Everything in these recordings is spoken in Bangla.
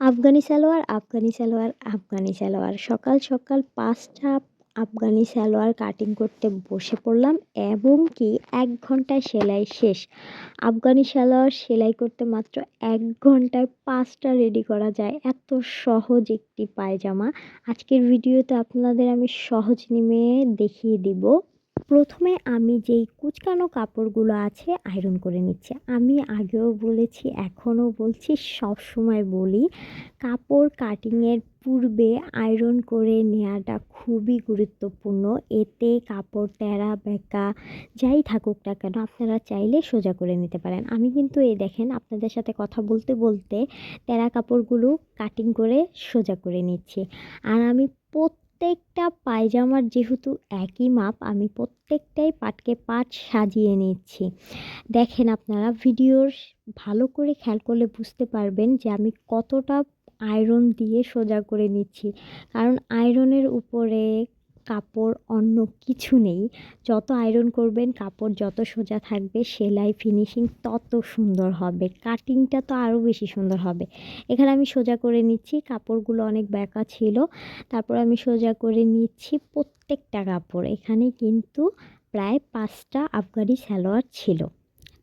আফগানি সালোয়ার আফগানি সালোয়ার আফগানি সালোয়ার। সকাল সকাল পাঁচটা আফগানি সালোয়ার কাটিং করতে বসে পড়লাম এবং কি এক ঘন্টায় সেলাই শেষ। আফগানি সালোয়ার সেলাই করতে মাত্র এক ঘন্টায় পাঁচটা রেডি করা যায়। এত সহজ একটি পায়জামা। আজকের ভিডিওতে আপনাদের আমি সহজ নিমে দেখিয়ে দিব। প্রথমে আমি যেই কুচকানো কাপড়গুলো আছে আয়রন করে নিচ্ছি। আমি আগেও বলেছি, এখনও বলছি সব সময় বলি, কাপড় কাটিংয়ের পূর্বে আয়রন করে নেওয়াটা খুবই গুরুত্বপূর্ণ। এতে কাপড় তেরা বেঁকা, যাই থাকুক না কেন, আপনারা চাইলে সোজা করে নিতে পারেন। আমি কিন্তু এই দেখেন, আপনাদের সাথে কথা বলতে বলতে তেরা কাপড়গুলো কাটিং করে সোজা করে নিচ্ছি। আর আমি প্রত্যেকটা পায়জামার যেহেতু একই মাপ, আমি প্রত্যেকটাই পাটকে পাট সাজিয়ে নিচ্ছি। দেখেন আপনারা, ভিডিওর ভালো করে খেয়াল করলে বুঝতে পারবেন যে আমি কতটা আয়রন দিয়ে সোজা করে নিচ্ছি। কারণ আয়রনের উপরে কাপড় অন্য কিছু নেই। যত আয়রন করবেন, কাপড় যত সোজা থাকবে, সেলাই ফিনিশিং তত সুন্দর হবে। কাটিংটা তো আরও বেশি সুন্দর হবে। এখানে আমি সোজা করে নিচ্ছি। কাপড়গুলো অনেক ব্যাকা ছিল। তারপর আমি সোজা করে নিচ্ছি প্রত্যেকটা কাপড়। এখানে কিন্তু প্রায় পাঁচটা আফগানি সালোয়ার ছিল।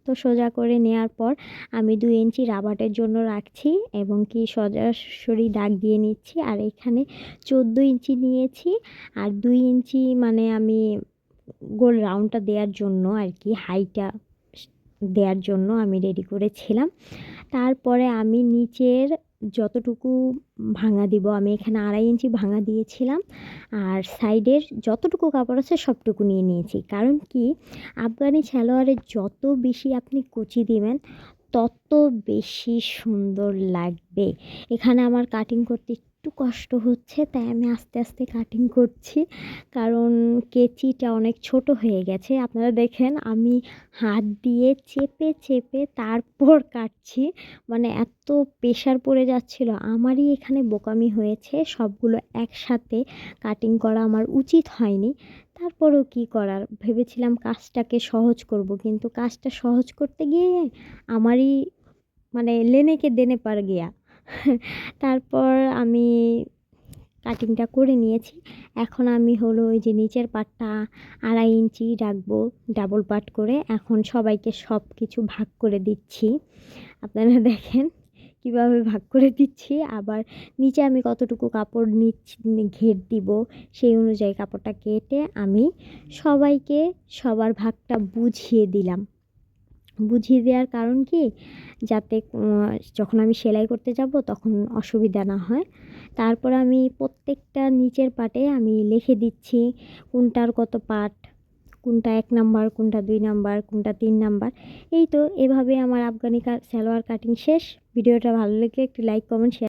তো সোজা করে নেওয়ার পর আমি দুই ইঞ্চি রাবাটের জন্য রাখছি এবং কি সরাসরি দাগ দিয়ে নিচ্ছি। আর এখানে চোদ্দ ইঞ্চি নিয়েছি। আর দুই ইঞ্চি মানে আমি গোল রাউন্ডটা দেওয়ার জন্য আর কি হাইটা দেওয়ার জন্য আমি রেডি করেছিলাম। তারপরে আমি নিচের যতটুকু ভাঙা দিব, আমি এখানে আড়াই ইঞ্চি ভাঙা দিয়েছিলাম। আর সাইডের যতটুকু কাপড় আছে সবটুকু নিয়ে নিয়েছি। কারণ কি? আফগানি সালোয়ারে যত বেশি আপনি কুচি দিবেন, তত বেশি সুন্দর লাগবে। এখানে আমার কাটিং করতে একটু কষ্ট হচ্ছে, তাই আমি আস্তে আস্তে কাটিং করছি। কারণ কেচিটা অনেক ছোট হয়ে গেছে। আপনারা দেখেন, আমি হাত দিয়ে চেপে চেপে তারপর কাটছি। মানে এত প্রেশার পড়ে যাচ্ছিল। আমারই এখানে বোকামি হয়েছে। সবগুলো একসাথে কাটিং করা আমার উচিত হয়নি। তারপরেও কি করার? ভেবেছিলাম কাজটাকে সহজ করব। কিন্তু কাজটা সহজ করতে গিয়ে আমারই মানে লেনেকে দেনে পার গিয়া তারপর আমি কাটিংটা করে নিয়েছি। এখন আমি হলো ওই যে নিচের পাটটা আড়াই ইঞ্চি রাখব ডাবল পাট করে। এখন সবাইকে সব কিছু ভাগ করে দিচ্ছি। আপনারা দেখেন কীভাবে ভাগ করে দিচ্ছি। আবার নিচে আমি কতটুকু কাপড় নিচ্ছি ঘের দিব সেই অনুযায়ী কাপড়টা কেটে আমি সবাইকে সবার ভাগটা বুঝিয়ে দিলাম। বুঝিয়ে দেওয়ার কারণ কি? যাতে যখন আমি সেলাই করতে যাব তখন অসুবিধা না হয়। তারপর আমি প্রত্যেকটা নিচের পাটে আমি লিখে দিচ্ছি কোনটার কত পাট, কোনটা এক নাম্বার, কোনটা দুই নাম্বার, কোনটা তিন নাম্বার। এই তো এভাবে আমার আফগানি সালোয়ার কাটিং শেষ। ভিডিওটা ভালো লাগলে একটু লাইক কমেন্ট শেয়ার